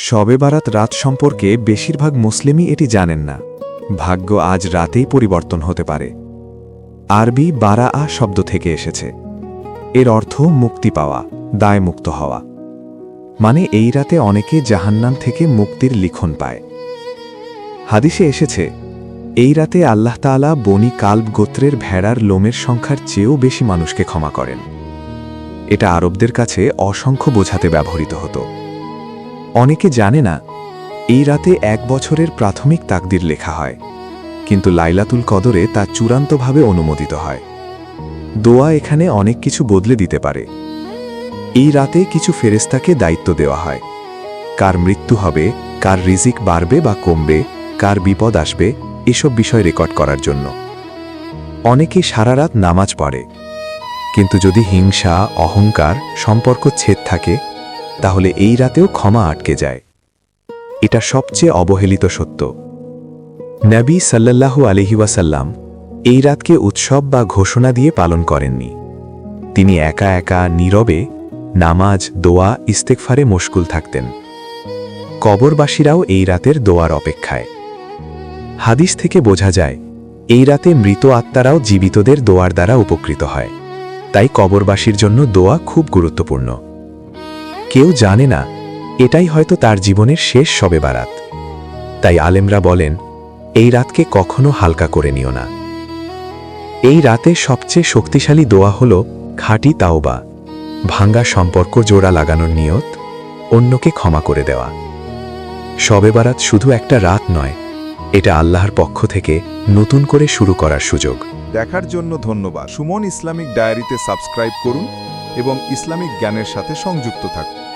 শবে বারাত রাত সম্পর্কে বেশিরভাগ মুসলিমই এটি জানেন না। ভাগ্য আজ রাতেই পরিবর্তন হতে পারে। আরবি বারা আ শব্দ থেকে এসেছে। এর অর্থ মুক্তি পাওয়া দায়মুক্ত হওয়া। মানে এই রাতে অনেকে জাহান্নাম থেকে মুক্তির লিখন পায়। হাদিসে এসেছে, এই রাতে আল্লাহ তাআলা বনি কাল্ব গোত্রের ভেড়ার লোমের সংখ্যার চেয়েও বেশি মানুষকে ক্ষমা করেন। এটা আরবদের কাছে অসংখ্য বোঝাতে ব্যবহৃত হতো। অনেকে জানে না, এই রাতে এক বছরের প্রাথমিক তাকদির লেখা হয়, কিন্তু লাইলাতুল কদরে তা চূড়ান্তভাবে অনুমোদিত হয়। দোয়া এখানে অনেক কিছু বদলে দিতে পারে। এই রাতে কিছু ফেরেস্তাকে দায়িত্ব দেওয়া হয়। কার মৃত্যু হবে, কার রিজিক বাড়বে বা কমবে, কার বিপদ আসবে, এসব বিষয় রেকর্ড করার জন্য। অনেকে সারা রাত নামাজ পড়ে, কিন্তু যদি হিংসা, অহংকার, সম্পর্ক ছেদ থাকে তাহলে এই রাতেও ক্ষমা আটকে যায়। এটা সবচেয়ে অবহেলিত সত্য। নবী সাল্লাল্লাহু আলহিওয়াসাল্লাম এই রাতকে উৎসব বা ঘোষণা দিয়ে পালন করেননি। তিনি একা একা, নীরবে নামাজ, দোয়া ইস্তেকফারে মশগুল থাকতেন। কবরবাসীরাও এই রাতের দোয়ার অপেক্ষায়। হাদিস থেকে বোঝা যায়, এই রাতে মৃত আত্মারাও জীবিতদের দোয়ার দ্বারা উপকৃত হয়। তাই কবরবাসীর জন্য দোয়া খুব গুরুত্বপূর্ণ। কেউ জানে না, এটাই হয়তো তার জীবনের শেষ সবে বারাত। তাই আলেমরা বলেন, এই রাতকে কখনো হালকা করে নিও না। এই রাতে সবচেয়ে শক্তিশালী দোয়া হল, খাঁটি তাওবা, ভাঙ্গা সম্পর্ক জোড়া লাগানোর নিয়ত, অন্যকে ক্ষমা করে দেওয়া। সবে বারাত শুধু একটা রাত নয়, এটা আল্লাহর পক্ষ থেকে নতুন করে শুরু করার সুযোগ। দেখার জন্য ধন্যবাদ। সুমন ইসলামিক ডায়েরিতে সাবস্ক্রাইব করুন। এবং ইসলামিক জ্ঞানের সাথে সংযুক্ত থাকুন।